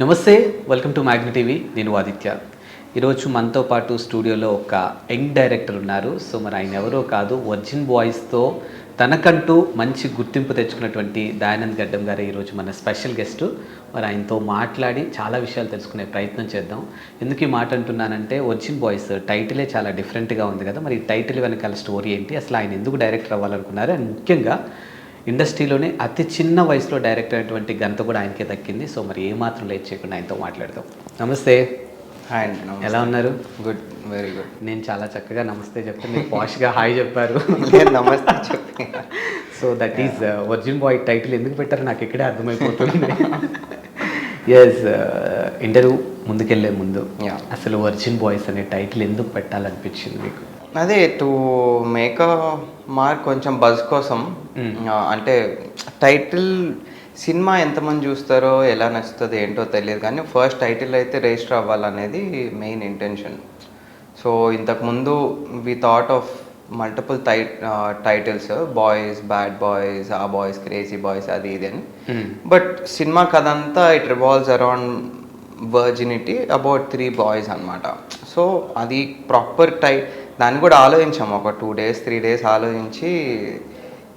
నమస్తే welcome to మ్యాగ్ని TV నేను ఆదిత్య. ఈరోజు మనతో పాటు స్టూడియోలో ఒక యంగ్ డైరెక్టర్ ఉన్నారు. సో మరి ఆయన ఎవరో కాదు వర్జిన్ బాయ్స్తో తనకంటూ మంచి గుర్తింపు తెచ్చుకున్నటువంటి దయానంద్ గడ్డం గారు ఈరోజు మన స్పెషల్ గెస్ట్. మరి ఆయనతో మాట్లాడి చాలా విషయాలు తెలుసుకునే ప్రయత్నం చేద్దాం. ఎందుకు ఈ మాట అంటున్నానంటే వర్జిన్ బాయ్స్ టైటిలే చాలా డిఫరెంట్గా ఉంది కదా. మరి ఈ టైటిల్ వెనకాల స్టోరీ ఏంటి? అసలు ఆయన ఎందుకు డైరెక్టర్ అవ్వాలనుకున్నారు? అండ్ ముఖ్యంగా ఇండస్ట్రీలోనే అతి చిన్న వయసులో డైరెక్టర్ అయినటువంటి ఘనత కూడా ఆయనకే దక్కింది. సో మరి ఏమాత్రం లేట్ చేయకుండా ఆయనతో మాట్లాడదాం. నమస్తే. హాయ్ అండి. ఎలా ఉన్నారు? Good very good. నేను చాలా చక్కగా నమస్తే చెప్తే మీరు పాష్గా హాయ్ చెప్పారు. నమస్తే చెప్పి. So that is virgin boy title ఎందుకు పెట్టారో నాకు ఇక్కడే అర్థమైపోతుంది. ఎస్ ఇంటర్వ్యూ ముందుకెళ్ళే ముందు. అసలు వర్జిన్ బాయ్స్ అనే టైటిల్ ఎందుకు పెట్టాలనిపించింది మీకు? అదే టు మేక్ మార్క్ కొంచెం బజ్ కోసం ఆ, అంటే టైటిల్ సినిమా ఎంతమంది చూస్తారో ఎలా నచ్చుతుందో ఏంటో తెలియదు. కానీ ఫస్ట్ టైటిల్ అయితే రిజిస్టర్ అవ్వాలనేది మెయిన్ ఇంటెన్షన్ సో ఇంతకుముందు we thought of multiple ti titles boys bad boys ఆ బాయ్స్ క్రేజీ బాయ్స్ అది ఇది అని. బట్ సినిమా కథ అంతా it revolves around virginity about three boys అన్నమాట. సో అది ప్రాపర్ టై దాన్ని కూడా ఆలోచించాము. ఒక టూ డేస్ త్రీ డేస్ ఆలోచించి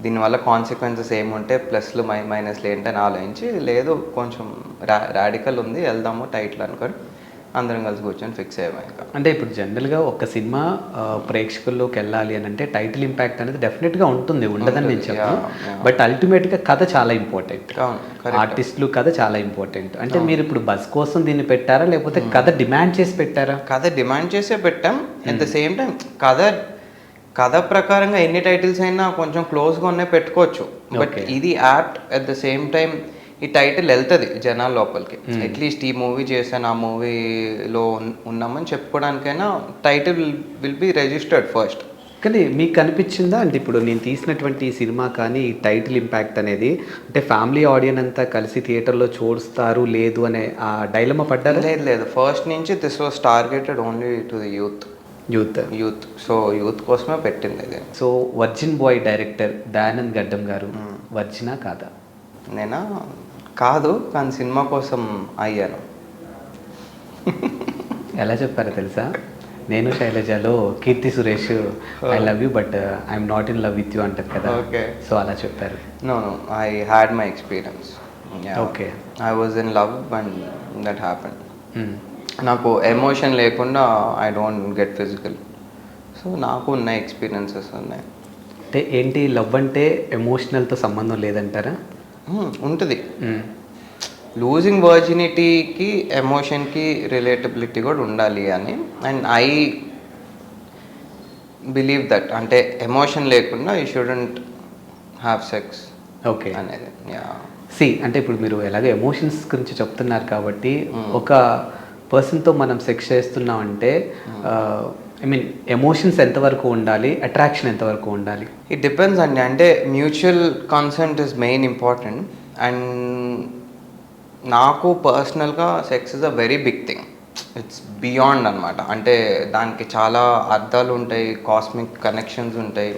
దీనివల్ల కాన్సిక్వెన్సెస్ ఏముంటే ప్లస్లు మై మైనస్లు ఏంటని ఆలోచించి లేదు కొంచెం రా రాడికల్ ఉంది వెళ్దాము టైట్లు అనుకొని అందరం కలిసి కూర్చొని ఫిక్స్ అయ్యాము ఇంకా. అంటే ఇప్పుడు జనరల్గా ఒక సినిమా ప్రేక్షకుల్లోకి వెళ్ళాలి అని అంటే టైటిల్ ఇంపాక్ట్ అనేది డెఫినెట్గా ఉంటుంది ఉండదని నేను చెప్పను. బట్ అల్టిమేట్గా కథ చాలా ఇంపార్టెంట్. ఆర్టిస్టులు కథ చాలా ఇంపార్టెంట్ అంటే మీరు ఇప్పుడు బస్ కోసం దీన్ని పెట్టారా లేకపోతే కథ డిమాండ్ చేసి పెట్టారా? కథ డిమాండ్ చేసే పెట్టాం. అట్ ద సేమ్ టైం కథ కథ ప్రకారంగా ఎన్ని టైటిల్స్ అయినా కొంచెం క్లోజ్గా ఉన్నాయి పెట్టుకోవచ్చు. బట్. ఇది apt at the same time ఈ టైటిల్ వెళ్తుంది జనాల లోపలికి. అట్లీస్ట్ ఈ మూవీ చేశాను ఆ మూవీలో ఉన్నామని చెప్పుకోవడానికైనా title will be registered first. కానీ మీకు కనిపించిందా అంటే ఇప్పుడు నేను తీసినటువంటి ఈ సినిమా కానీ ఈ టైటిల్ ఇంపాక్ట్ అనేది అంటే ఫ్యామిలీ ఆడియన్స్ అంతా కలిసి థియేటర్లో చూస్తారు లేదు అనే ఆ డైలమా పడ్డారా? లేదు లేదు. ఫస్ట్ నుంచి this was targeted only to the youth. Youth. Youth. So youth కోసమే పెట్టింది ఇది. So virgin boy director Dayanand Gaddam garu వర్జినా కాదా? నేనా? కాదు కానీ సినిమా కోసం అయ్యాను. ఎలా చెప్పారో తెలుసా? నేను శైలజలో Keerthy Suresh I love you but I'm not in love with you అంటారు కదా. Okay. సో అలా చెప్పారు. No no I had my experience Okay. I was in love and that happen. నాకు ఎమోషన్ లేకుండా I don't get physical so నాకు ఉన్న experiences ఉన్నాయి. అంటే ఏంటి లవ్ అంటే ఎమోషనల్తో సంబంధం లేదంటారా? ఉంటుంది. లూజింగ్ వర్జినిటీకి ఎమోషన్కి రిలేటబిలిటీ కూడా ఉండాలి అని. అండ్ ఐ బిలీవ్ దట్ అంటే ఎమోషన్ లేకుండా you shouldn't have sex okay అనేది. సి అంటే ఇప్పుడు మీరు ఎలాగో ఎమోషన్స్ గురించి చెప్తున్నారు కాబట్టి ఒక పర్సన్తో మనం సెక్స్ చేస్తున్నాం అంటే ఐ మీన్ ఎమోషన్స్ ఎంతవరకు ఉండాలి? అట్రాక్షన్ ఎంతవరకు ఉండాలి? ఇట్ డిపెండ్స్ అండి. అంటే mutual consent is main important and నాకు పర్సనల్గా sex is a very big thing it's beyond అనమాట అంటే దానికి చాలా అర్థాలు ఉంటాయి కాస్మిక్ కనెక్షన్స్ ఉంటాయి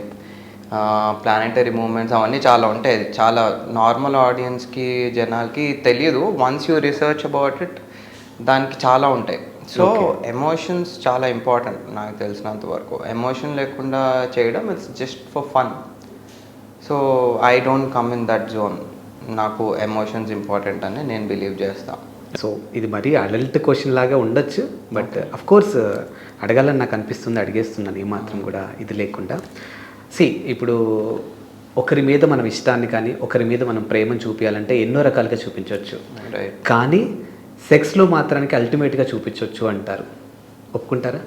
ప్లానెటరీ మూమెంట్స్ అవన్నీ చాలా ఉంటాయి. చాలా నార్మల్ ఆడియన్స్కి జనాలకి తెలియదు. Once you research about it దానికి చాలా ఉంటాయి. సో ఎమోషన్స్ చాలా ఇంపార్టెంట్ నాకు తెలిసినంత వరకు. ఎమోషన్ లేకుండా చేయడం it's just for fun. So I don't come in that zone. నాకు ఎమోషన్స్ ఇంపార్టెంట్ అని నేను బిలీవ్ చేస్తాను సో ఇది మరీ అడల్ట్ క్వశ్చన్ లాగా ఉండొచ్చు బట్ అఫ్ కోర్స్ అడగాలని నాకు అనిపిస్తుంది అడిగేస్తున్నాను ఏమాత్రం కూడా ఇది లేకుండా. సి ఇప్పుడు ఒకరి మీద మనం ఇష్టాన్ని కానీ ఒకరి మీద మనం ప్రేమను చూపించాలంటే ఎన్నో రకాలుగా చూపించవచ్చు కానీ సెక్స్లో మాత్రానికి అల్టిమేట్గా చూపించవచ్చు అంటారు. ఒప్పుకుంటారా?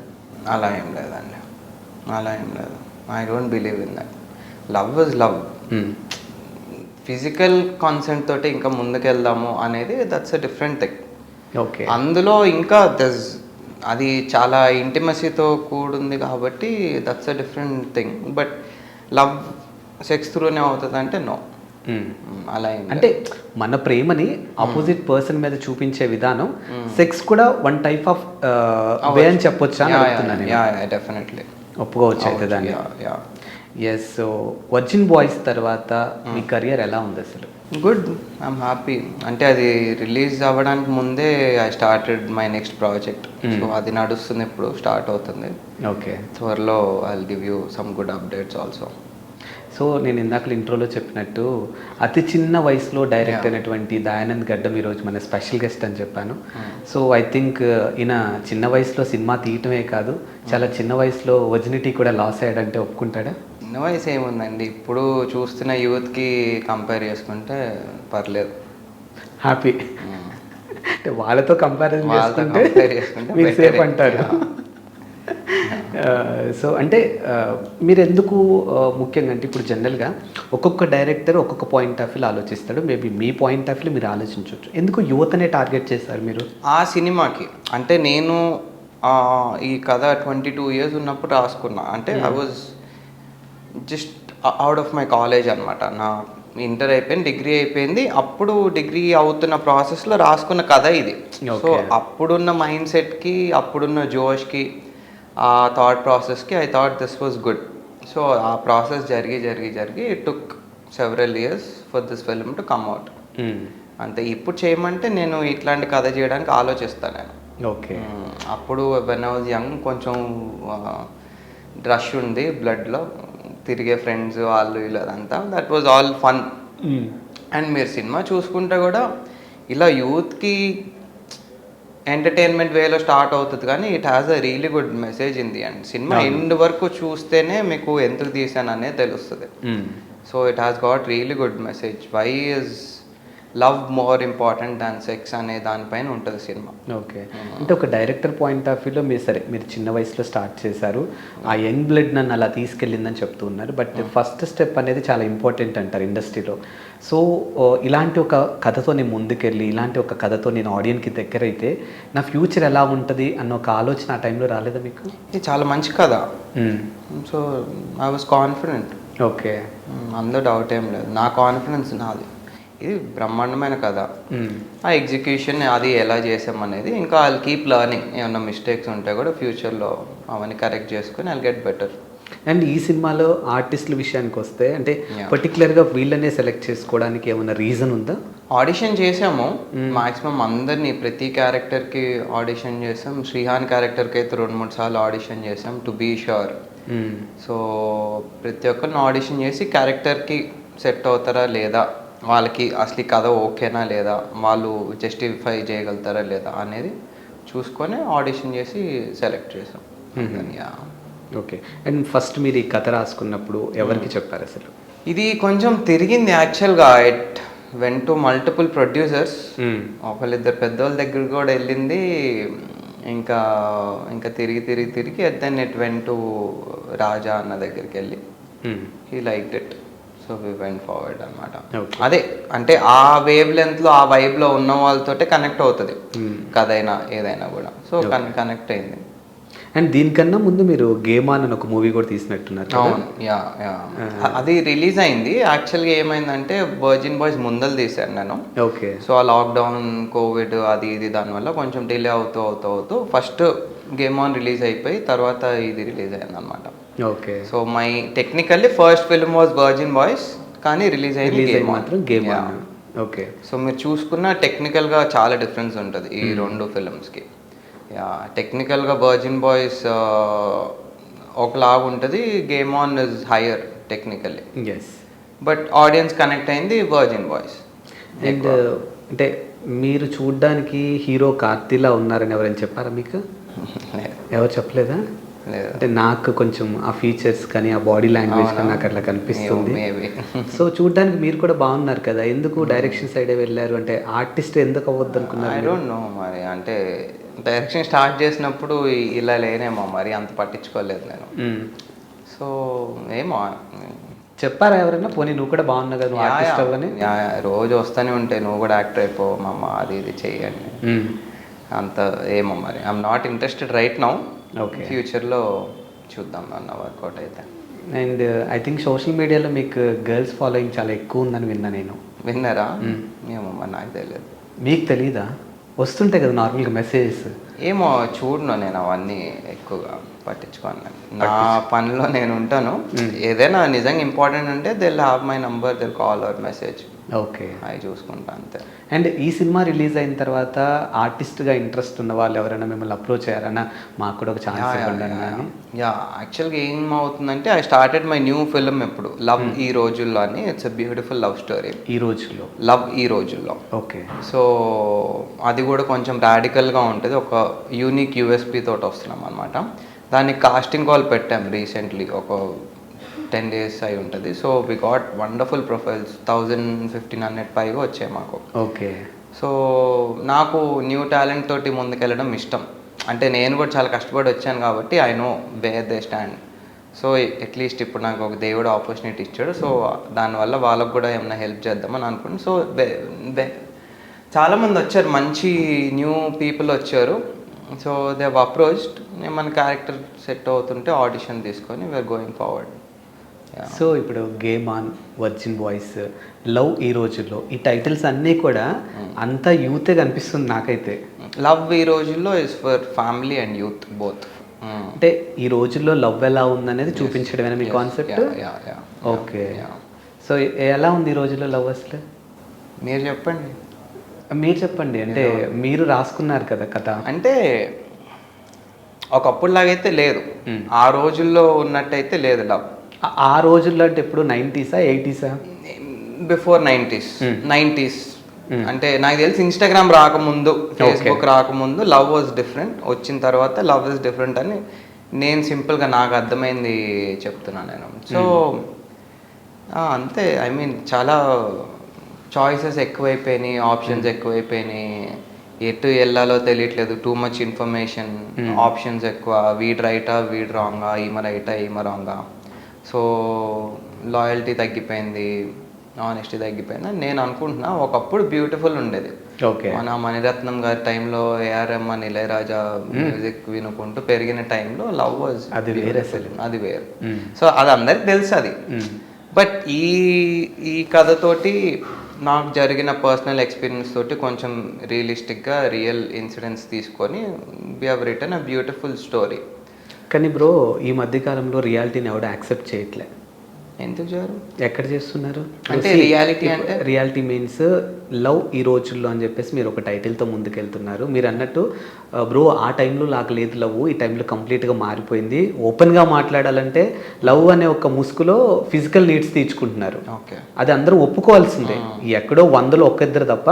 అలా ఏం లేదండి. అలా ఏం లేదు. I don't believe in that love is love. Physical consent తోటి ఇంకా ముందుకెళ్దాము అనేది that's a different thing okay అందులో ఇంకా దస్ అది చాలా ఇంటిమసీతో కూడింది కాబట్టి that's a different thing but love sex త్రూనే అవుతుంది అంటే నో. అలా అంటే మన ప్రేమని ఆపోజిట్ పర్సన్ మీద చూపించే విధానం సెక్స్ కూడా వన్ టైప్ ఆఫ్ వే అని చెప్పొచ్చా. డెఫినెట్లీ ఒప్పుకోవచ్చు అయితే దాన్ని. Ya yes so virgin boys తర్వాత మీ కెరియర్ ఎలా ఉంది అసలు? గుడ్ ఐఎమ్ హ్యాపీ అంటే అది రిలీజ్ అవ్వడానికి ముందే I started my next project so అది నడుస్తుంది ఇప్పుడు స్టార్ట్ అవుతుంది. ఓకే త్వరలో I give you some good updates also so నేను ఇందాక ఇంట్రోలో చెప్పినట్టు అతి చిన్న వయసులో డైరెక్ట్ అయినటువంటి దయానంద్ గడ్డం ఈరోజు మన స్పెషల్ గెస్ట్ అని చెప్పాను. సో ఐ థింక్ ఈయన చిన్న వయసులో సినిమా తీయటమే కాదు చాలా చిన్న వయసులో ఒరిజినిటీ కూడా లాస్ అయ్యాడంటే ఒప్పుకుంటాడా? చిన్న వయసు ఏముందండి? ఇప్పుడు చూస్తున్న యూత్కి కంపేర్ చేసుకుంటే పర్లేదు. హ్యాపీ అంటే వాళ్ళతో కంపారిజన్ వాళ్ళతో చేసుకుంటే మీకు. సేఫ్ అంటారు. సో అంటే మీరు ఎందుకు ముఖ్యంగా అంటే ఇప్పుడు జనరల్గా ఒక్కొక్క డైరెక్టర్ ఒక్కొక్క పాయింట్ ఆఫ్ వ్యూలో ఆలోచిస్తాడు. మేబీ మీ పాయింట్ ఆఫ్ వ్యూ మీరు ఆలోచించవచ్చు ఎందుకు యువతనే టార్గెట్ చేస్తారు మీరు? ఆ సినిమాకి. అంటే నేను ఈ కథ ట్వంటీ టూ ఇయర్స్ ఉన్నప్పుడు రాసుకున్నా. అంటే I was just out of my college అనమాట నా ఇంటర్ అయిపోయింది డిగ్రీ అయిపోయింది. అప్పుడు డిగ్రీ అవుతున్న ప్రాసెస్లో రాసుకున్న కథ ఇది. సో. అప్పుడున్న మైండ్ సెట్కి అప్పుడున్న జోష్కి ఆ thought ప్రాసెస్కి I thought this was good so ఆ ప్రాసెస్ జరిగి జరిగి జరిగి it took several years for this film to come out అంతే ఇప్పుడు చేయమంటే నేను ఇట్లాంటి కథ చేయడానికి ఆలోచిస్తాను నేను. Okay hmm. అప్పుడు వెన్ ఐ వాజ్ యంగ్ కొంచెం రష్ ఉంది బ్లడ్లో తిరిగే ఫ్రెండ్స్ వాళ్ళు వీళ్ళు అదంతా that was all fun and మీరు సినిమా చూసుకుంటే కూడా ఇలా యూత్కి ఎంటర్టైన్మెంట్ వేలో స్టార్ట్ అవుతుంది. కానీ it has a really good message in the and cinema end వరకు చూస్తేనే మీకు ఎందుకు తీసాను అనేది తెలుస్తుంది so it has got really good message why is love more important than sex అనే దానిపైన ఉంటుంది సినిమా. ఓకే. అంటే ఒక డైరెక్టర్ పాయింట్ ఆఫ్ వ్యూలో మీరు సరే మీరు చిన్న వయసులో స్టార్ట్ చేశారు. ఆ యంగ్ బ్లడ్ నన్ను అలా తీసుకెళ్ళిందని చెప్తూ ఉన్నారు. బట్ ఫస్ట్ స్టెప్ అనేది చాలా ఇంపార్టెంట్ అంటారు ఇండస్ట్రీలో. సో ఇలాంటి ఒక కథతో నేను ముందుకెళ్ళి ఇలాంటి ఒక కథతో నేను ఆడియన్కి దగ్గర అయితే నా ఫ్యూచర్ ఎలా ఉంటుంది అన్న ఒక ఆలోచన ఆ టైంలో రాలేదా మీకు? ఇది చాలా మంచి కథ. So I was confident okay. అందులో డౌట్ ఏం లేదు. నా కాన్ఫిడెన్స్ నాది. ఇది బ్రహ్మాండమైన కథ. ఆ ఎగ్జిక్యూషన్ అది ఎలా చేసాం అనేది ఇంకా ఐ కీప్ లర్నింగ్ ఏమన్నా మిస్టేక్స్ ఉంటే కూడా ఫ్యూచర్లో అవన్నీ కరెక్ట్ చేసుకుని ఐ గెట్ బెటర్ అండ్ ఈ సినిమాలో ఆర్టిస్టుల విషయానికి వస్తే అంటే. పర్టికులర్గా వీళ్ళనే సెలెక్ట్ చేసుకోవడానికి ఏమైనా రీజన్ ఉందా? ఆడిషన్ చేసాము. మాక్సిమం అందరినీ ప్రతి క్యారెక్టర్కి ఆడిషన్ చేసాం. శ్రీహాన్ క్యారెక్టర్కి అయితే రెండు మూడు సార్లు ఆడిషన్ చేసాం టు బీ షూర్. సో ప్రతి ఒక్కరిని ఆడిషన్ చేసి క్యారెక్టర్కి సెట్ అవుతారా లేదా వాళ్ళకి అసలు ఈ కథ ఓకేనా లేదా? వాళ్ళు జస్టిఫై చేయగలుగుతారా లేదా అనేది చూసుకొని ఆడిషన్ చేసి సెలెక్ట్ చేసాం. ఓకే. అండ్ ఫస్ట్ మీరు ఈ కథ రాసుకున్నప్పుడు ఎవరికి చెప్పారు అసలు? ఇది కొంచెం తిరిగింది యాక్చువల్గా it went to multiple producers ఒకళ్ళిద్దరు పెద్దోళ్ళ దగ్గర కూడా వెళ్ళింది. ఇంకా ఇంకా తిరిగి తిరిగి తిరిగి then it went to Raja అన్న దగ్గరికి వెళ్ళి. He like it so we went forward అనమాట. అదే అంటే ఆ వేవ్ లెంత్లో ఆ వైబ్లో ఉన్న వాళ్ళతోటే కనెక్ట్ అవుతుంది. కథ అయినా ఏదైనా కూడా. సో కనెక్ట్ అయింది. అండ్ దీనికన్నా ముందు మీరు గేమ్ ఆన్ అని ఒక మూవీ కూడా తీసినట్టున్నారు? అవును. Yeah yeah. అది రిలీజ్ అయింది. యాక్చువల్గా ఏమైందంటే వర్జిన్ బాయ్స్ ముందలు తీశాను నేను. ఓకే సో ఆ లాక్డౌన్ కోవిడ్ అది ఇది దానివల్ల కొంచెం డిలే అవుతూ అవుతూ అవుతూ ఫస్ట్ గేమ్ ఆన్ రిలీజ్ అయిపోయి తర్వాత ఇది రిలీజ్ అయింది అనమాట okay. So my technically first film was virgin boys కానీ రిలీజ్ అయింది. మాత్రం గేమ్ ఓకే. సో మీరు చూసుకున్న టెక్నికల్గా చాలా డిఫరెన్స్ ఉంటుంది ఈ రెండు ఫిల్మ్స్కి యా టెక్నికల్గా వర్జిన్ బాయ్స్ ఒకలాగా ఉంటుంది game on is higher technically yes but audience connect అయింది వర్జిన్ బాయ్స్ అండ్ అంటే మీరు చూడ్డానికి హీరో కార్తీలా ఉన్నారని ఎవరైనా చెప్పారా మీకు? ఎవరు చెప్పలేదా? లేదు అంటే నాకు కొంచెం ఆ ఫీచర్స్ కానీ ఆ బాడీ లాంగ్వేజ్ కానీ నాకు అట్లా కనిపిస్తుంది. సో చూడ్డానికి మీరు కూడా బాగున్నారు కదా. ఎందుకు డైరెక్షన్ సైడే వెళ్ళారు? అంటే ఆర్టిస్ట్ ఎందుకు అవ్వద్దు ఐ అనుకున్నారు డోంట్ నో మరి. అంటే డైరెక్షన్ స్టార్ట్ చేసినప్పుడు ఇలా లేనేమో మరి. అంత పట్టించుకోలేదు నేను. సో ఏమో. చెప్పారా ఎవరైనా? పోనీ నువ్వు కూడా బాగున్నావు కదా నువ్వు ఆర్టిస్ట్. అవ్వని. రోజు వస్తూనే ఉంటాయి నువ్వు కూడా యాక్టర్ అయిపో మమ్మ అది ఇది చెయ్యండి మ్మ్. అంత ఏమో మరి. I'm not interested right now ఫ్యూచర్లో చూద్దాం అన్న వర్కౌట్ అయితే. అండ్ ఐ థింక్ సోషల్ మీడియాలో మీకు గర్ల్స్ ఫాలోయింగ్ చాలా ఎక్కువ ఉందని విన్నా నేను. విన్నారా? ఏమో మరి నాకు తెలియదు మీకు తెలీదా? వస్తుంటాయి కదా నార్మల్గా మెసేజెస్ ఏమో చూడను నేను అవన్నీ ఎక్కువగా పట్టించుకోను. నా పనిలో నేను ఉంటాను. ఏదైనా నిజంగా ఇంపార్టెంట్ అంటే they'll have my number they'll call or message okay అవి చూసుకుంటా అంతే. అండ్ ఈ సినిమా రిలీజ్ అయిన తర్వాత ఆర్టిస్ట్గా ఇంట్రెస్ట్ ఉన్న వాళ్ళు ఎవరైనా మిమ్మల్ని అప్రోచ్ అయ్యారన్నా మాకు కూడా ఒక ఛాన్స్ ఇవ్వండి యా యాక్చువల్గా ఏం అవుతుందంటే I started my new film ఇప్పుడు లవ్ ఈ రోజుల్లో అని. It's a beautiful love story ఈ రోజుల్లో? లవ్ ఈ రోజుల్లో. ఓకే. సో అది కూడా కొంచెం రాడికల్గా ఉంటుంది. ఒక యూనిక్ యూఎస్పి తోటి వస్తున్నాం అనమాట దానికి కాస్టింగ్ కాల్ పెట్టాం రీసెంట్లీ ఒక టెన్ డేస్ అయి ఉంటుంది. So we got wonderful profiles thousand fifteen hundred పైగా వచ్చాయి మాకు. ఓకే. సో నాకు న్యూ టాలెంట్ తోటి ముందుకెళ్ళడం ఇష్టం. అంటే నేను కూడా చాలా కష్టపడి వచ్చాను కాబట్టి I know where they stand so at least ఇప్పుడు నాకు ఒక దేవుడు ఆపర్చునిటీ ఇచ్చాడు. సో దానివల్ల వాళ్ళకు కూడా ఏమైనా హెల్ప్ చేద్దామని అనుకున్నాను. సో చాలామంది వచ్చారు. మంచి న్యూ పీపుల్ వచ్చారు. సో దే అప్రోచ్డ్ మన క్యారెక్టర్ సెట్ అవుతుంటే ఆడిషన్ తీసుకొని వీఆర్ గోయింగ్ ఫార్వర్డ్ సో ఇప్పుడు game on virgin boys love ఈ రోజుల్లో ఈ టైటిల్స్ అన్నీ కూడా అంతా యూతే కనిపిస్తుంది నాకైతే. లవ్ ఈ రోజుల్లో is for family and youth both అంటే ఈ రోజుల్లో లవ్ ఎలా ఉందనేది చూపించడమేనా మీ కాన్సెప్ట్ ఓకే సో ఎలా ఉంది ఈ రోజుల్లో లవ్ అసలు? మీరు చెప్పండి. మీరు చెప్పండి అంటే మీరు రాసుకున్నారు కదా కథ. అంటే ఒకప్పుడు లాగైతే లేదు ఆ రోజుల్లో ఉన్నట్టయితే లేదు లవ్ ఆ- రోజుల్లో అంటే ఎప్పుడు? నైంటీసా ఎయిటీసా? Before nineties. నైంటీస్. అంటే నాకు తెలిసి ఇన్స్టాగ్రామ్ రాకముందు ఫేస్బుక్ రాకముందు లవ్ వాజ్ డిఫరెంట్. వచ్చిన తర్వాత లవ్ ఇస్ డిఫరెంట్ అని నేను సింపుల్గా నాకు అర్థమైంది చెప్తున్నాను నేను. సో అంతే. ఐ మీన్ చాలా చాయిసెస్ ఎక్కువైపోయినాయి ఆప్షన్స్ ఎక్కువైపోయినాయి. ఎటు వెళ్ళాలో తెలియట్లేదు. టూ మచ్ ఇన్ఫర్మేషన్ ఆప్షన్స్ ఎక్కువ. వీడ్ రైటా వీడ్ రాంగా ఈమె రైటా ఈమె రాంగా. సో లాయల్టీ తగ్గిపోయింది ఆనెస్టీ తగ్గిపోయింది అని నేను అనుకుంటున్నా. ఒకప్పుడు బ్యూటిఫుల్ ఉండేది. ఓకే. మన మణిరత్నం గారి టైంలో A R Rahman Ilaiyaraaja music వినుకుంటూ పెరిగిన టైంలో లవ్ వాజ్ అది వేరే. అది వేరు. సో అది అందరికి తెలుసు అది. బట్ ఈ ఈ కథతోటి నాకు జరిగిన పర్సనల్ ఎక్స్పీరియన్స్ తోటి కొంచెం రియలిస్టిక్గా రియల్ ఇన్సిడెంట్స్ తీసుకొని we have written a beautiful story కానీ బ్రో ఈ మధ్య కాలంలో రియాలిటీని ఎవడ యాక్సెప్ట్ చేయట్లే. ఎందుకు చేయరు ఎక్కడ చేస్తున్నారు? అంటే reality అంటే? రియాలిటీ మీన్స్ లవ్ ఈ రోజుల్లో అని చెప్పేసి మీరు ఒక టైటిల్తో ముందుకెళ్తున్నారు. మీరు అన్నట్టు బ్రో ఆ టైంలో నాకు లేదు లవ్ ఈ టైంలో కంప్లీట్గా మారిపోయింది. ఓపెన్గా మాట్లాడాలంటే లవ్ అనే ఒక ముసుగులో ఫిజికల్ నీడ్స్ తీర్చుకుంటున్నారు. ఓకే. అది అందరూ ఒప్పుకోవాల్సిందే. ఎక్కడో వందలో ఒక్క ఇద్దరు తప్ప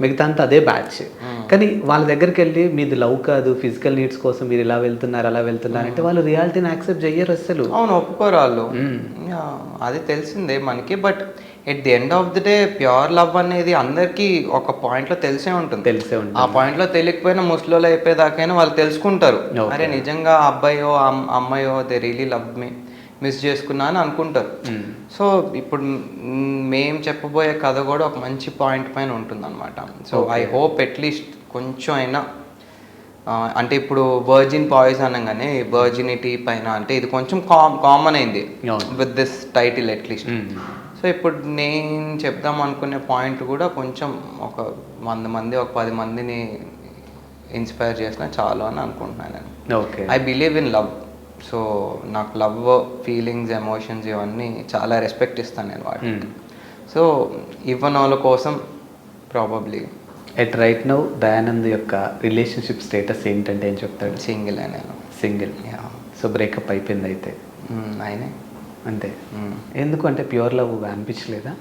మిగతా అంతా అదే బ్యాచ్. కానీ వాళ్ళ దగ్గరికి వెళ్ళి మీది లవ్ కాదు ఫిజికల్ నీడ్స్ కోసం మీరు ఇలా వెళ్తున్నారు అలా వెళ్తున్నారు అంటే వాళ్ళు రియాలిటీని యాక్సెప్ట్ చెయ్యరు అసలు అవును ఒప్పుకోరు వాళ్ళు. అది తెలిసిందే మనకి. But at the end of the day pure love అనేది అందరికీ ఒక పాయింట్లో తెలిసే ఉంటుంది. తెలిసే ఉంటుంది. ఆ పాయింట్లో తెలియకపోయినా ముసలోళ్ళు అయిపోయేదాకైనా వాళ్ళు తెలుసుకుంటారు. అరే నిజంగా అబ్బాయో అమ్- అమ్మాయో they really love me miss చేసుకున్నా అని అనుకుంటారు. సో ఇప్పుడు మ్, చెప్పబోయే కథ కూడా ఒక మంచి పాయింట్ పైన ఉంటుంది అనమాట సో ఐ హోప్ అట్లీస్ట్ కొంచెం అయినా అంటే ఇప్పుడు వర్జిన్ బాయ్స్ అనగానే వర్జినిటీ పైన అంటే ఇది కొంచెం కామ్ కామన్ అయింది. With this title at least. So ఇప్పుడు నేను చెప్దాం అనుకునే పాయింట్ కూడా కొంచెం ఒక వంద మంది ఒక పది మందిని ఇన్స్పైర్ చేసిన చాలు అని అనుకుంటున్నాను నేను. Okay. I believe in love. So నాకు లవ్ ఫీలింగ్స్ ఎమోషన్స్ ఇవన్నీ చాలా రెస్పెక్ట్ ఇస్తాను నేను వాటికి. సో ఇవ్వని వాళ్ళ కోసం probably at right now Dayanand యొక్క రిలేషన్షిప్ స్టేటస్ ఏంటంటే ఏం చెప్తాడు? సింగిల్ నేను. సింగిల్. సో బ్రేకప్ అయిపోయింది అయితే. మ్మ్, ఆయనే. అంతే. మ్మ్. ఎందుకు అంటే ప్యూర్ లవ్ అనిపించలేదా?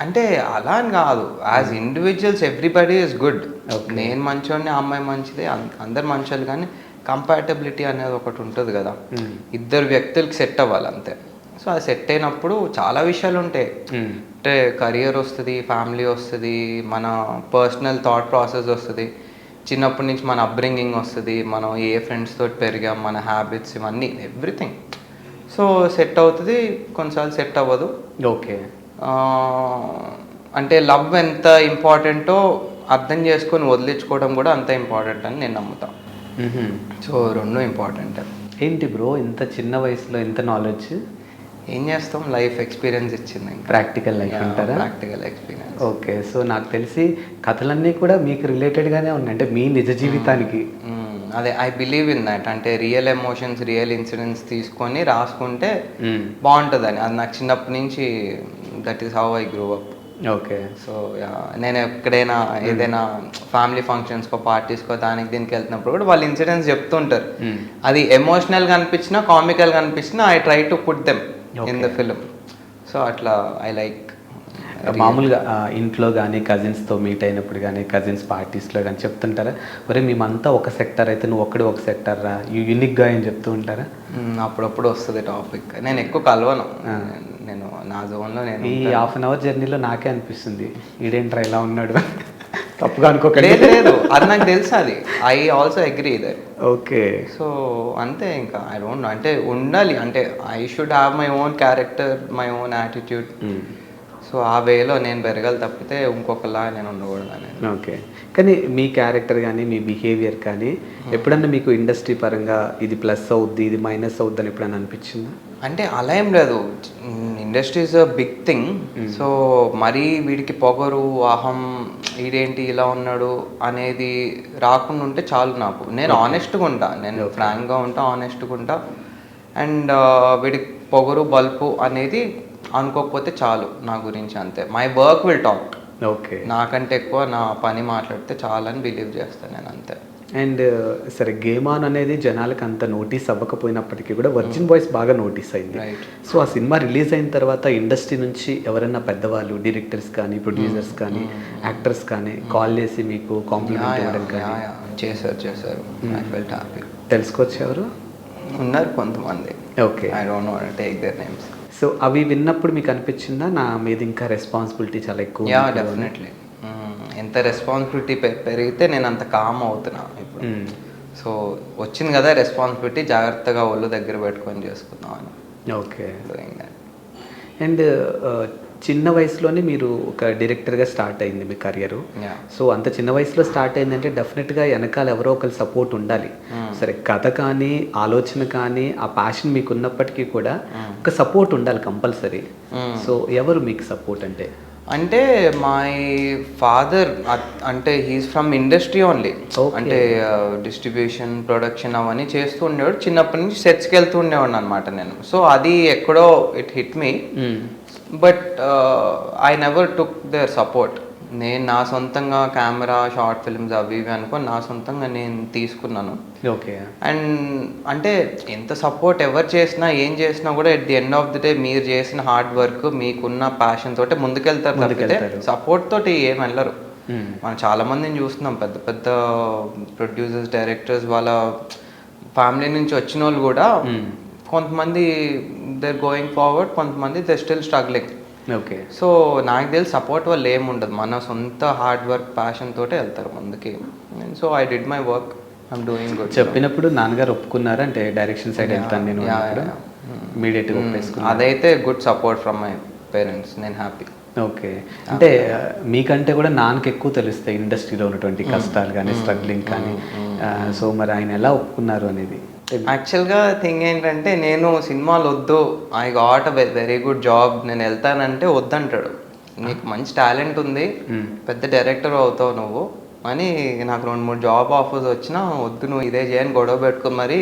అంటే అలా అని కాదు. As individuals everybody is good. నేను మంచోడిని ఆ అమ్మాయి మంచిదే అందరు మంచోళ్ళు కానీ కంపాటబిలిటీ అనేది ఒకటి ఉంటుంది కదా. ఇద్దరు వ్యక్తులకి సెట్ అవ్వాలి అంతే సో అది సెట్ అయినప్పుడు చాలా విషయాలు ఉంటాయి. అంటే కెరియర్ వస్తుంది ఫ్యామిలీ వస్తుంది మన పర్సనల్ థాట్ ప్రాసెస్ వస్తుంది. చిన్నప్పటి నుంచి మన అప్బ్రింగింగ్ వస్తుంది మనం ఏ ఫ్రెండ్స్ తోటి పెరిగాం మన హ్యాబిట్స్ ఇవన్నీ ఎవ్రీథింగ్ సో సెట్ అవుతుంది కొన్నిసార్లు సెట్ అవ్వదు. ఓకే. అంటే లవ్ ఎంత ఇంపార్టెంటో అర్థం చేసుకొని వదిలించుకోవడం కూడా అంత ఇంపార్టెంట్ అని నేను నమ్ముతాను. సో రెండు ఇంపార్టెంట్ ఏంటి బ్రో ఇంత చిన్న వయసులో ఇంత నాలెడ్జ్ ఏం చేస్తాం? లైఫ్ ఎక్స్పీరియన్స్ ఇచ్చింది ప్రాక్టికల్ లైఫ్ అంటారా? ప్రాక్టికల్ ఎక్స్పీరియన్స్ ఓకే సో నాకు తెలిసి కథలన్నీ కూడా మీకు రిలేటెడ్గానే ఉన్నాయి. అంటే మీ నిజ జీవితానికి. మ్మ్. అదే ఐ బిలీవ్ ఇన్ దట్ అంటే రియల్ ఎమోషన్స్ రియల్ ఇన్సిడెంట్స్ తీసుకొని రాసుకుంటే మ్మ్. బాగుంటుందని. అది నాకు చిన్నప్పటి నుంచి that is how I grow up okay so నేను ఎక్కడైనా ఏదైనా ఫ్యామిలీ ఫంక్షన్స్కో పార్టీస్కో దానికి దీనికి వెళ్తున్నప్పుడు కూడా వాళ్ళు ఇన్సిడెంట్స్ చెప్తుంటారు. మ్మ్. అది ఎమోషనల్గా అనిపించినా కామికల్గా అనిపించినా I try to put them in the film so అట్లా ఐ లైక్ మామూలుగా ఇంట్లో కానీ కజిన్స్తో మీట్ అయినప్పుడు కానీ కజిన్స్ పార్టీస్లో కానీ చెప్తుంటారా? ఒరే మేమంతా ఒక సెక్టర్ అయితే నువ్వు ఒక్కడే ఒక సెక్టర్ రా? యూనిక్గా అని చెప్తూ ఉంటారా? అప్పుడప్పుడు వస్తుంది టాపిక్ నేను ఎక్కువ కలవను. నేను నా జోన్లో నేను ఈ హాఫ్ అన్ అవర్ జర్నీలో నాకే అనిపిస్తుంది. ఈడేంట్రా ఇలా ఉన్నాడు? తప్పుగా అనుకోకండి. లేదు లేదు. అది నాకు తెలుసు అది. I also agree that okay. So అంతే ఇంకా. ఐ డోంట్ నో అంటే ఉండాలి. అంటే I should have my own character my own attitude so ఆ వేలో నేను పెరగాలి తప్పితే ఇంకొకలా నేను ఉండకూడదు అనేది. ఓకే. కానీ మీ క్యారెక్టర్ కానీ మీ బిహేవియర్ కానీ ఎప్పుడన్నా మీకు ఇండస్ట్రీ పరంగా ఇది ప్లస్ అవుద్ది ఇది మైనస్ అవుద్ది అని ఎప్పుడన్నా అనిపించిందా? అంటే అలా ఏం లేదు. Industry is a big thing. So మరీ వీడికి పొగరు అహం ఈడేంటి ఇలా ఉన్నాడు అనేది రాకుండా ఉంటే చాలు నాకు. నేను ఆనెస్ట్గా ఉంటా. నేను ఫ్రాంక్గా ఉంటా ఆనెస్ట్గా ఉంటా. అండ్ వీడికి పొగరు బల్పు అనేది అనుకోకపోతే చాలు నా గురించి అంతే. My work will talk okay. నాకంటే ఎక్కువ నా పని మాట్లాడితే చాలని బిలీవ్ చేస్తాను నేను అంతే. అండ్ సరే గేమ్ ఆన్ అనేది జనాలకు అంత నోటీస్ అవ్వకపోయినప్పటికీ కూడా వర్జిన్ బాయ్స్ బాగా నోటీస్ అయింది. సో ఆ సినిమా రిలీజ్ అయిన తర్వాత ఇండస్ట్రీ నుంచి ఎవరైనా పెద్దవాళ్ళు డైరెక్టర్స్ కానీ ప్రొడ్యూసర్స్ కానీ యాక్టర్స్ కానీ కాల్ చేసి మీకు కాంప్లిమెంట్ ఇవ్వడం కానీ. చేశారు చేశారు. తెలుసుకోవచ్చు ఎవరు? ఉన్నారు కొంతమంది. Okay I don't know take their names so అవి విన్నప్పుడు మీకు అనిపించిందా? నా మీద ఇంకా రెస్పాన్సిబిలిటీ చాలా ఎక్కువ యా. డెఫినెట్లీ ఎంత రెస్పాన్సిబిలిటీ పెరిగితే నేను అంత కామ్ అవుతున్నా ఇప్పుడు. సో వచ్చింది కదా రెస్పాన్సిబిలిటీ జాగ్రత్తగా ఒళ్ళు దగ్గర పెట్టుకొని చేసుకుందాం అని. ఓకే. డూయింగ్ దట్ అండ్ చిన్న వయసులోనే మీరు ఒక డైరెక్టర్గా స్టార్ట్ అయింది మీ కెరియర్. సో అంత చిన్న వయసులో స్టార్ట్ అయిందంటే డెఫినెట్గా వెనకాల ఎవరో ఒకరు సపోర్ట్ ఉండాలి. సరే కథ కానీ ఆలోచన కానీ ఆ ప్యాషన్ మీకు ఉన్నప్పటికీ కూడా ఒక సపోర్ట్ ఉండాలి కంపల్సరీ. సో ఎవరు మీకు సపోర్ట్ అంటే? అంటే మై ఫాదర్ అంటే హీస్ ఫ్రమ్ ఇండస్ట్రీ ఓన్లీ. అంటే డిస్ట్రిబ్యూషన్ ప్రొడక్షన్ అవన్నీ చేస్తూ ఉండేవాడు. చిన్నప్పటి నుంచి సెట్స్కి వెళ్తూ ఉండేవాడిని అనమాట నేను. సో అది ఎక్కడో it hit me. But I never took their support నేను నా సొంతంగా కెమెరా షార్ట్ ఫిల్మ్స్ అవి ఇవి అనుకొని నా సొంతంగా నేను తీసుకున్నాను. ఓకే అండ్ అంటే ఎంత సపోర్ట్ ఎవరు చేసినా ఏం చేసినా కూడా at the end of the day మీరు చేసిన హార్డ్ వర్క్ మీకున్న ప్యాషన్ తోటి ముందుకెళ్తారు తప్పితే. సపోర్ట్ తోటి ఏం వెళ్ళరు. మనం చాలా మందిని చూస్తున్నాం. పెద్ద పెద్ద ప్రొడ్యూసర్స్ డైరెక్టర్స్ వాళ్ళ ఫ్యామిలీ నుంచి వచ్చిన వాళ్ళు కూడా కొంతమంది దర్ గోయింగ్ ఫార్వర్డ్ కొంతమంది they still struggling okay so నాకు తెలిసి సపోర్ట్ వల్ల ఏముండదు. మన సొంత హార్డ్ వర్క్ ప్యాషన్ తోటే వెళ్తారు ముందుకి. So I did my work I'm doing good చెప్పినప్పుడు నాన్నగారు ఒప్పుకున్నారు అంటే డైరెక్షన్ సైడ్ వెళ్తాను నేను yeah. ఇమీడియట్గా ఒప్పేసుకున్నారు. అదైతే good support from my parents నేను హ్యాపీ ఓకే అంటే మీకంటే కూడా నాన్నకి ఎక్కువ తెలుస్తాయి ఇండస్ట్రీలో ఉన్నటువంటి కష్టాలు కానీ స్ట్రగ్లింగ్ కానీ. సో మరి ఆయన ఎలా ఒప్పుకున్నారు అనేది? యాక్చువల్గా థింగ్ ఏంటంటే నేను సినిమాలు వద్దు I got a very good job నేను వెళ్తానంటే వద్దంటాడు. నీకు మంచి టాలెంట్ ఉంది పెద్ద డైరెక్టర్ అవుతావు నువ్వు అని నాకు రెండు మూడు జాబ్ ఆఫర్స్ వచ్చినా వద్దు నువ్వు ఇదే చేయని గొడవ పెట్టుకో మరి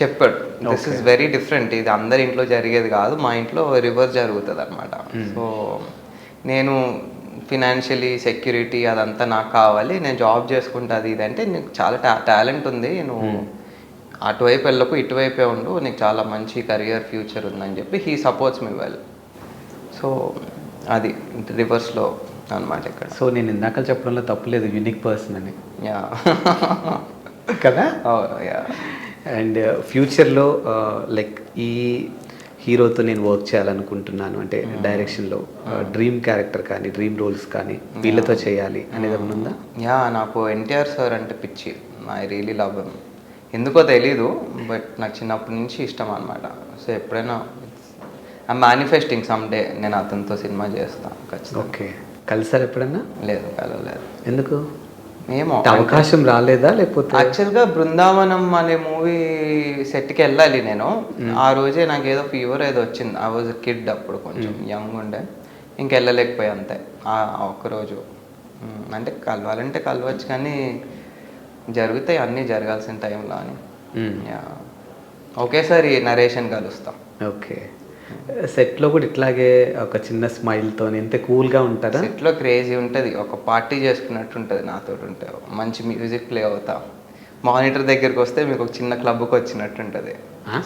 చెప్పాడు. దిస్ ఇస్ వెరీ డిఫరెంట్ ఇది అందరి ఇంట్లో జరిగేది కాదు మా ఇంట్లో రివర్స్ జరుగుతుంది అనమాట సో నేను ఫినాన్షియలీ సెక్యూరిటీ అదంతా నాకు కావాలి నేను జాబ్ చేసుకుంటా అది ఇది అంటే నీకు చాలా టా టాలెంట్ ఉంది నువ్వు అటువైపు వెళ్ళకు ఇటువైపే ఉండు నీకు చాలా మంచి కెరియర్ ఫ్యూచర్ ఉందని చెప్పి he supports me well so అది రివర్స్లో అనమాట ఇక్కడ. సో నేను ఇందాక చెప్పడంలో తప్పులేదు యూనిక్ పర్సన్ అని. యా కదా? యా అండ్ ఫ్యూచర్లో లైక్ ఈ హీరోతో నేను వర్క్ చేయాలనుకుంటున్నాను అంటే డైరెక్షన్లో డ్రీమ్ క్యారెక్టర్ కానీ డ్రీమ్ రోల్స్ కానీ వీళ్ళతో చేయాలి అనేది ఏమైనా ఉందా? యా నాకు ఎన్టీఆర్ సార్ అంటే పిచ్చి. ఐ రియలీ లవ్ ఎందుకో తెలీదు బట్ నాకు చిన్నప్పటి నుంచి ఇష్టం అనమాట సో ఎప్పుడైనా ఐ మేనిఫెస్టింగ్ సమ్ డే నేను అతనితో సినిమా చేస్తాను ఖచ్చితంగా. ఓకే. కలిసారు ఎప్పుడన్నా? లేదు కలవలేదు. ఎందుకు? ఏమో అవకాశం రాలేదా లేకపోతే? యాక్చువల్గా బృందావనం అనే మూవీ సెట్కి వెళ్ళాలి నేను. ఆ రోజే నాకు ఏదో ఫీవర్ ఏదో వచ్చింది. ఆ వాజ్ కిడ్ అప్పుడు కొంచెం యంగ్ ఉండే. ఇంకెళ్ళలేకపోయా అంతే. ఆ ఒక్కరోజు అంటే కలవాలంటే కలవచ్చు కానీ జరుగుతాయి అన్నీ జరగాల్సిన టైంలో అని. ఒకేసారి నరేషన్ కలుస్తాం. ఓకే. సెట్లో కూడా ఇట్లాగే ఒక చిన్న స్మైల్తో ఎంత కూల్గా ఉంటారా? సెట్లో క్రేజీ ఉంటుంది. ఒక పార్టీ చేసుకున్నట్టు ఉంటుంది నాతో ఉంటే. మంచి మ్యూజిక్ ప్లే అవుతా. మానిటర్ దగ్గరికి వస్తే మీకు ఒక చిన్న క్లబ్కి వచ్చినట్టు ఉంటుంది?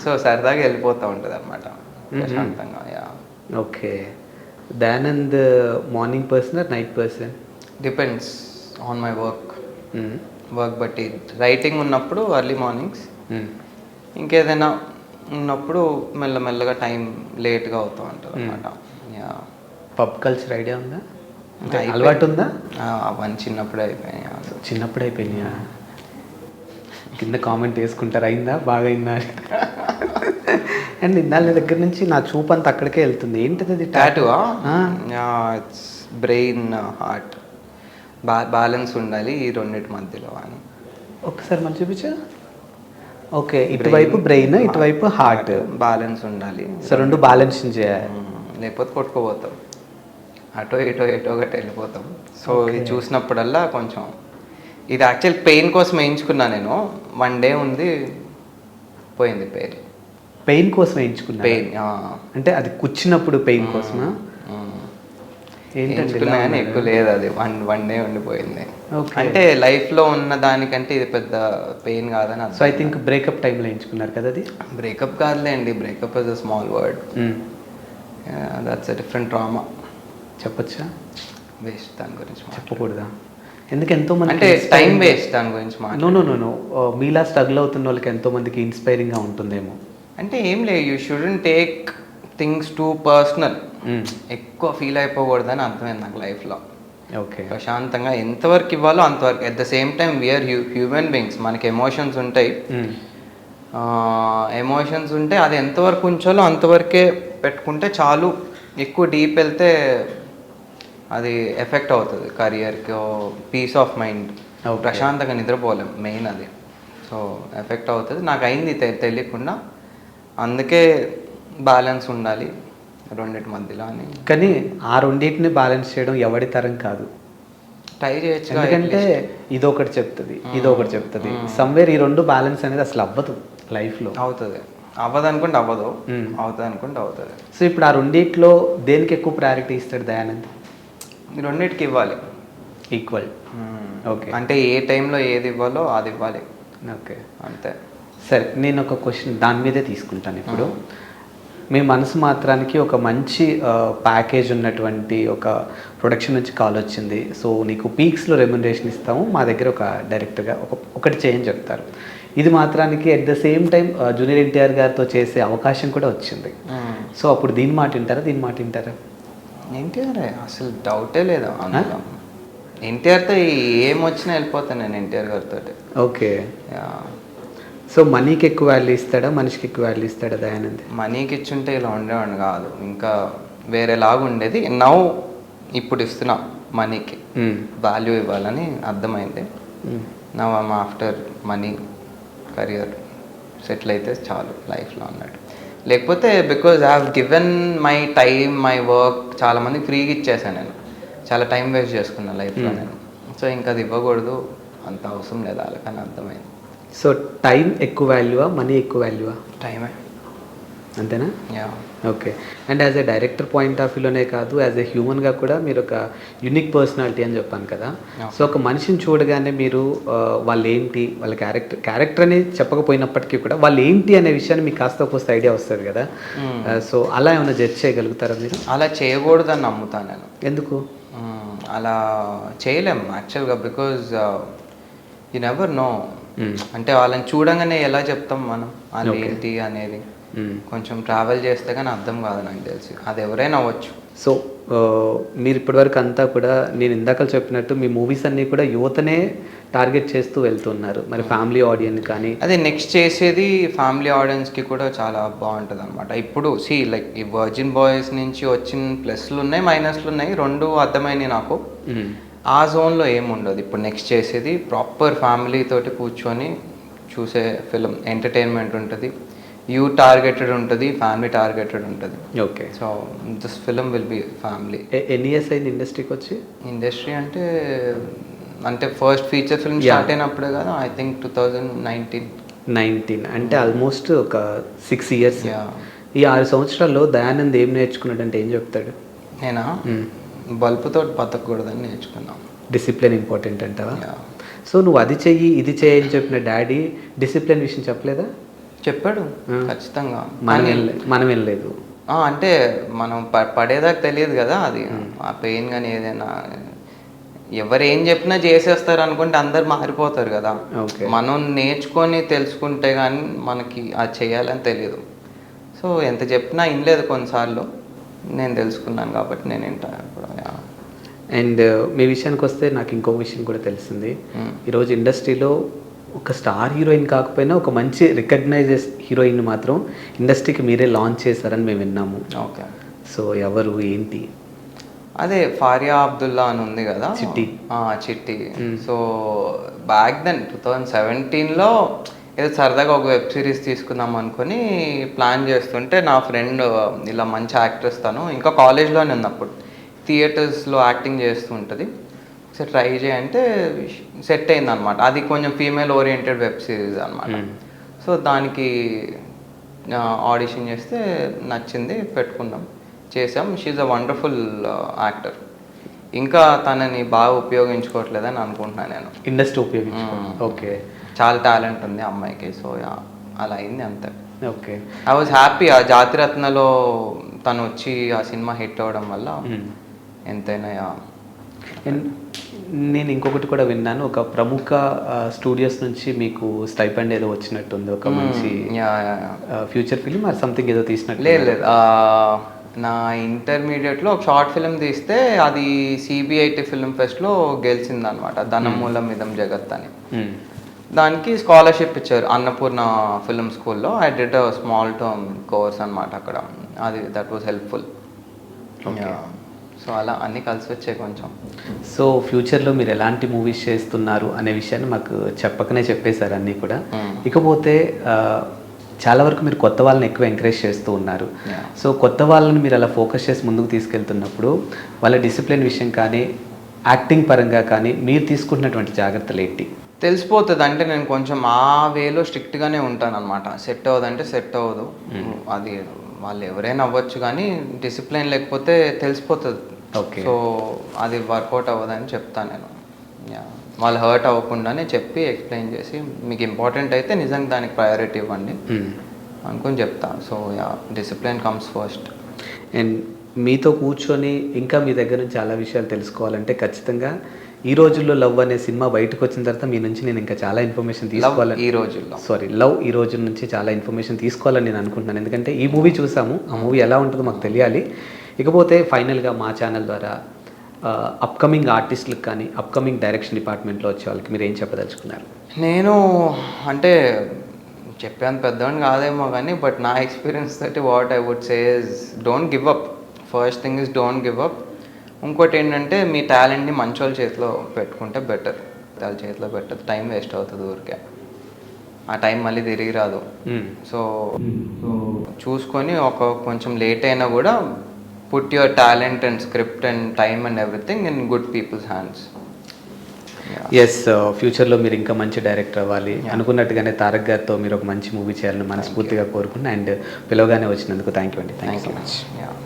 సో సరదాగా వెళ్ళిపోతూ ఉంటుంది అనమాట ప్రశాంతంగా yeah. Okay. Dayanand morning person night person depends on my work work బట్టి రైటింగ్ ఉన్నప్పుడు ఎర్లీ మార్నింగ్స్ ఇంకేదైనా ఉన్నప్పుడు మెల్లమెల్లగా టైం లేట్గా అవుతూ ఉంటుంది అనమాట యా పబ్ కల్చర్ ఐడియా ఉందా. అలవాటు ఉందా? అవన్నీ చిన్నప్పుడే అయిపోయాయి అసలు చిన్నప్పుడు అయిపోయినాయా? కింద కామెంట్ వేసుకుంటారు? అయిందా? బాగా అయిందా? అండ్ ఇందాల దగ్గర నుంచి నా చూపు అంతా అక్కడికే వెళ్తుంది. ఏంటిది అది? టాటూ. ఇట్స్ బ్రెయిన్ హార్ట్ బా బ్యాలెన్స్ ఉండాలి ఈ రెండింటి మధ్యలో అని. ఒక్కసారి మళ్ళీ చూపించా. ఓకే ఇటువైపు బ్రెయిన్ ఇటువైపు హార్ట్ బ్యాలెన్స్ ఉండాలి. సో రెండు బ్యాలెన్స్ చేయాలి. మ్మ్. లేకపోతే కొట్టుకోపోతాం. అటో ఇటో ఎటో ఒకటి వెళ్ళిపోతాం. సో ఇది చూసినప్పుడల్లా కొంచెం ఇది యాక్చువల్ పెయిన్ కోసం వేయించుకున్నా నేను. వన్ డే ఉంది పోయింది పెయిన్ పెయిన్ కోసం వేయించుకున్నా పెయిన్ అంటే అది కూర్చున్నప్పుడు పెయిన్ కోసమా? ఉన్నారు? ఎక్కువ లేదు అది. వన్ వన్ డే ఉండిపోయింది. అంటే లైఫ్లో ఉన్న దానికంటే ఇది పెద్ద పెయిన్ కాదని సో ఐ థింక్ బ్రేకప్ టైంలో వేయించుకున్నారు కదా అది? బ్రేకప్ కాదులేండి. Breakup is a small word. That's a different drama చెప్పొచ్చా? వేస్ట్ దాని గురించి చెప్పకూడదా? ఎందుకు ఎంతో మంది అంటే టైం వేస్ట్ దాని గురించి నో నో నో నో మీలా స్ట్రగుల్ అవుతున్న వాళ్ళకి ఎంతో మందికి ఇన్స్పైరింగ్గా ఉంటుందేమో. అంటే ఏం లేదు. You shouldn't take things too personal ఎక్కువ ఫీల్ అయిపోకూడదని అర్థమైంది నాకు లైఫ్లో ఓకే. ప్రశాంతంగా ఎంతవరకు ఇవ్వాలో అంతవరకు. At the same time we are hue human beings మనకి ఎమోషన్స్ ఉంటాయి. ఎమోషన్స్ ఉంటే అది ఎంతవరకు ఉంచాలో అంతవరకే పెట్టుకుంటే చాలు. ఎక్కువ డీప్ వెళ్తే అది ఎఫెక్ట్ అవుతుంది. కరియర్కి పీస్ ఆఫ్ మైండ్. ప్రశాంతంగా నిద్రపోలేం మెయిన్ అది. సో ఎఫెక్ట్ అవుతుంది. నాకు అయింది తెలియకుండా. అందుకే బ్యాలెన్స్ ఉండాలి. రెండింటి మధ్యలో అని కానీ ఆ రెండింటిని బ్యాలెన్స్ చేయడం ఎవడి తరం కాదు. ట్రై చేయొచ్చు ఎందుకంటే ఇది ఒకటి చెప్తుంది ఇది ఒకటి చెప్తుంది. సమ్వేర్ ఈ రెండు బ్యాలెన్స్ అనేది అసలు అవ్వదు లైఫ్లో అవుతుంది. అవ్వదు అనుకుంటే అవ్వదు. Mm. అవుతుంది అనుకుంటే అవుతుంది. సో ఇప్పుడు ఆ రెండిట్లో దేనికి ఎక్కువ ప్రయారిటీ ఇస్తాడు దయానంద్? రెండింటికి ఇవ్వాలి. ఈక్వల్ ఓకే అంటే ఏ టైంలో ఏది ఇవ్వాలో అది ఇవ్వాలి. ఓకే అంతే. సరే నేను ఒక క్వశ్చన్ దాని మీదే తీసుకుంటాను ఇప్పుడు. మీ మనసు మాత్రానికి ఒక మంచి ప్యాకేజ్ ఉన్నటువంటి ఒక ప్రొడక్షన్ నుంచి కాల్ వచ్చింది. సో నీకు పీక్స్లో రెమ్యునరేషన్ ఇస్తాము. మా దగ్గర ఒక డైరెక్టర్గా ఒక ఒకటి చేయని చెప్తారు. ఇది మాత్రానికి at the same time junior NTR గారితో చేసే అవకాశం కూడా వచ్చింది. సో అప్పుడు దీని మాట వింటారా? దీని మాట వింటారా? ఎన్టీఆర్ అసలు డౌటే లేదు ఎన్టీఆర్తో ఏం వచ్చినా వెళ్ళిపోతాను నేను ఎన్టీఆర్ గారితో ఓకే సో మనీకి ఎక్కువ వాల్యూ ఇస్తాడా? మనిషికి ఎక్కువ వాల్యూ ఇస్తాడా దయానంద్? మనీకి ఇచ్చుంటే ఇలా ఉండేవాడిని కాదు. ఇంకా వేరేలాగా ఉండేది నౌ ఇప్పుడు ఇస్తున్నా మనీకి. వాల్యూ ఇవ్వాలని అర్థమైంది. మ్మ్. నా ఆఫ్టర్ మనీ కరియర్ సెటిల్ అయితే చాలు లైఫ్లో అన్నట్టు. లేకపోతే because I have given my time my work చాలా మంది ఫ్రీగా ఇచ్చేసాను నేను. చాలా టైం వేస్ట్ చేసుకున్నాను లైఫ్లో నేను. సో ఇంకా అది ఇవ్వకూడదు. అంత అవసరం లేదు వాళ్ళకని అర్థమైంది. సో టైం ఎక్కువ వాల్యూవా మనీ ఎక్కువ వాల్యూవా టైమే అంతేనా? Yeah okay and as a director point of వ్యూలోనే కాదు యాజ్ ఎ హ్యూమన్గా కూడా మీరు ఒక యునిక్ పర్సనాలిటీ అని చెప్పాను కదా? సో ఒక మనిషిని చూడగానే మీరు వాళ్ళు ఏంటి వాళ్ళ క్యారెక్టర్ క్యారెక్టర్ అని చెప్పకపోయినప్పటికీ కూడా వాళ్ళు ఏంటి అనే విషయాన్ని మీకు కాస్త కోస్త ఐడియా వస్తుంది కదా? సో అలా ఏమైనా జడ్జ్ చేయగలుగుతారా మీరు? అలా చేయకూడదని నమ్ముతాను నేను. ఎందుకు? మ్మ్. అలా చేయలేం యాక్చువల్గా బికాజ్ యు నెవర్ నో. అంటే వాళ్ళని చూడంగానే ఎలా చెప్తాం మనం? వాళ్ళు. ఏంటి అనేది. మ్మ్. కొంచెం ట్రావెల్ చేస్తే కానీ అర్థం కాదు నాకు తెలిసి. అది ఎవరైనా అవ్వచ్చు. సో ఆ, మీరు ఇప్పటివరకు అంతా కూడా నేను ఇందాక చెప్పినట్టు మీ మూవీస్ అన్నీ కూడా యువతనే టార్గెట్ చేస్తూ వెళ్తున్నారు. మరి ఫ్యామిలీ ఆడియన్స్ కానీ అదే నెక్స్ట్ చేసేది ఫ్యామిలీ ఆడియన్స్కి కూడా చాలా బాగుంటుంది అనమాట ఇప్పుడు సి లైక్ ఈ వర్జిన్ బాయ్స్ నుంచి వచ్చిన ప్లస్లు ఉన్నాయి మైనస్లు ఉన్నాయి రెండు అర్థమైనాయి నాకు. ఆ జోన్లో ఏం ఉండదు ఇప్పుడు నెక్స్ట్ చేసేది ప్రాపర్ ఫ్యామిలీ తోటి కూర్చొని చూసే ఫిలిం ఎంటర్టైన్మెంట్ ఉంటుంది. యూ టార్గెటెడ్ ఉంటుంది ఫ్యామిలీ టార్గెటెడ్ ఉంటుంది. Okay so this film will be family ఎన్ని ఇయర్స్ అయింది ఇండస్ట్రీకి వచ్చి? ఇండస్ట్రీ అంటే అంటే ఫస్ట్ ఫీచర్ ఫిల్మ్. స్టార్ట్ అయినప్పుడే కదా I think two thousand nineteen nineteen అంటే ఆల్మోస్ట్ ఒక సిక్స్ ఇయర్స్. ఈ ఆరు సంవత్సరాల్లో దయానంద్ ఏం నేర్చుకున్నాడు అంటే ఏం చెప్తాడు? నేనా? బల్బుతో బతకూడదని నేర్చుకున్నాం. డిసిప్లిన్ ఇంపార్టెంట్ అంటావా. సో నువ్వు అది చెయ్యి ఇది చెయ్యి అని చెప్పిన డాడీ డిసిప్లిన్ విషయం చెప్పలేదా? చెప్పాడు. ఖచ్చితంగా. మనం వెళ్ళలేదు అంటే మనం పడేదాకా తెలియదు కదా అది. ఆ పెయిన్ కానీ ఏదైనా ఎవరు ఏం చెప్పినా చేసేస్తారు అనుకుంటే అందరు మారిపోతారు కదా. మనం నేర్చుకొని తెలుసుకుంటే కానీ మనకి అది చేయాలని తెలియదు సో ఎంత చెప్పినా వినలేదు కొన్నిసార్లు. నేను తెలుసుకున్నాను కాబట్టి నేను వింటాను. అండ్ మీ విషయానికి వస్తే నాకు ఇంకో విషయం కూడా తెలిసింది. ఈరోజు ఇండస్ట్రీలో ఒక స్టార్ హీరోయిన్ కాకపోయినా ఒక మంచి రికగ్నైజెస్ హీరోయిన్ మాత్రం ఇండస్ట్రీకి మీరే లాంచ్ చేశారని మేము విన్నాము. ఓకే. సో ఎవరు ఏంటి? అదే ఫారియా అబ్దుల్లా అని ఉంది కదా. Chitti. Chitti. So back then two thousand సెవెంటీన్లో ఏదో సరదాగా ఒక వెబ్ సిరీస్ తీసుకుందాం అనుకుని ప్లాన్ చేస్తుంటే నా ఫ్రెండ్ ఇలా మంచి యాక్ట్రెస్ తను ఇంకా కాలేజ్లోనే ఉన్నప్పుడు థియేటర్స్లో యాక్టింగ్ చేస్తూ ఉంటుంది. ఒకసారి ట్రై చేయంటే సెట్ అయింది అనమాట అది కొంచెం ఫీమేల్ ఓరియంటెడ్ వెబ్ సిరీస్ అనమాట. Hmm. సో దానికి ఆడిషన్ చేస్తే నచ్చింది పెట్టుకున్నాం. చేసాం షీఈ్ అ వండర్ఫుల్ యాక్టర్ ఇంకా తనని బాగా ఉపయోగించుకోవట్లేదని అనుకుంటున్నాను నేను. ఇండస్ట్రీ ఉపయోగించు Hmm. ఓకే. చాలా టాలెంట్ ఉంది అమ్మాయికి. సో అలా అయింది అంతే. ఓకే. ఐ వాజ్ హ్యాపీ ఆ జాతిరత్నలో తను వచ్చి ఆ సినిమా హిట్ అవ్వడం వల్ల ఎంతైనా yeah. అండ్ నేను ఇంకొకటి కూడా విన్నాను. ఒక ప్రముఖ స్టూడియోస్ నుంచి మీకు స్టైపెండ్ ఏదో వచ్చినట్టుంది. ఒక మంచి yeah, yeah. Future film or something ఏదో తీసినట్టు లేదు లేదు. నా ఇంటర్మీడియట్లో ఒక షార్ట్ ఫిలిం తీస్తే అది సిబిఐటి ఫిల్మ్ ఫెస్ట్లో గెలిచింది అనమాట ధనమూలం ఇదం జగత్ అని. Hmm. దానికి స్కాలర్షిప్ ఇచ్చారు అన్నపూర్ణ ఫిల్మ్ స్కూల్లో. I did small term course అనమాట అక్కడ. అది దట్ వాజ్ హెల్ప్ఫుల్ సో అలా అన్నీ కలిసి వచ్చాయి కొంచెం. సో ఫ్యూచర్లో మీరు ఎలాంటి మూవీస్ చేస్తున్నారు అనే విషయాన్ని మాకు చెప్పకనే చెప్పేశారు అన్నీ కూడా. Hmm. ఇకపోతే చాలా వరకు మీరు కొత్త వాళ్ళని ఎక్కువ ఎంకరేజ్ చేస్తూ ఉన్నారు. సో కొత్త వాళ్ళని మీరు అలా ఫోకస్ చేసి ముందుకు తీసుకెళ్తున్నప్పుడు వాళ్ళ డిసిప్లిన్ విషయం కానీ యాక్టింగ్ పరంగా కానీ మీరు తీసుకుంటున్నటువంటి జాగ్రత్తలు ఏంటి? తెలిసిపోతుంది. అంటే నేను కొంచెం ఆ వేలో స్ట్రిక్ట్గానే ఉంటాను అనమాట సెట్ అవ్వదంటే సెట్ అవ్వదు. అది వాళ్ళు ఎవరైనా అవ్వచ్చు కానీ డిసిప్లిన్ లేకపోతే తెలిసిపోతుంది. Okay. సో అది వర్కౌట్ అవ్వదని చెప్తాను నేను. వాళ్ళు హర్ట్ అవ్వకుండానే చెప్పి ఎక్స్ప్లెయిన్ చేసి మీకు ఇంపార్టెంట్ అయితే నిజంగా దానికి ప్రయారిటీ ఇవ్వండి. Hmm. అనుకుని చెప్తా. So yeah discipline comes first and మీతో కూర్చొని ఇంకా మీ దగ్గర నుంచి చాలా విషయాలు తెలుసుకోవాలంటే ఖచ్చితంగా ఈ రోజుల్లో లవ్ అనే సినిమా బయటకు వచ్చిన తర్వాత మీ నుంచి నేను ఇంకా చాలా ఇన్ఫర్మేషన్ తీసుకోవాలని ఈ రోజుల్లో. సారీ లవ్ ఈ రోజు నుంచి చాలా ఇన్ఫర్మేషన్ తీసుకోవాలని నేను అనుకుంటున్నాను. ఎందుకంటే ఈ మూవీ చూసాము. ఆ మూవీ ఎలా ఉంటుందో మాకు తెలియాలి. ఇకపోతే ఫైనల్గా మా ఛానల్ ద్వారా అప్కమింగ్ ఆర్టిస్టులకు కానీ అప్కమింగ్ డైరెక్షన్ డిపార్ట్మెంట్లో వచ్చే వాళ్ళకి మీరు ఏం చెప్పదలుచుకున్నారు? నేను అంటే చెప్పాను పెద్దవాడిని కాదేమో కానీ బట్ నా ఎక్స్పీరియన్స్ తోటి what I would say is don't give up first thing is don't give up ఇంకోటి ఏంటంటే మీ టాలెంట్ని మంచి వాళ్ళ చేతిలో పెట్టుకుంటే బెటర్. వాళ్ళ చేతిలో పెట్టదు. టైం వేస్ట్ అవుతుంది ఊరికే. ఆ టైం మళ్ళీ తిరిగి రాదు. సో సో చూసుకొని ఒక కొంచెం లేట్ అయినా కూడా put your talent and script and time and everything in good peoples hands. Yes ఫ్యూచర్లో మీరు ఇంకా మంచి డైరెక్టర్ అవ్వాలి. అనుకున్నట్టుగానే తారక్ గారితో మీరు ఒక మంచి మూవీ చేయాలని మనస్ఫూర్తిగా కోరుకున్నా అండ్ పిలవగానే వచ్చినందుకు థ్యాంక్ యూ అండి thank you so much you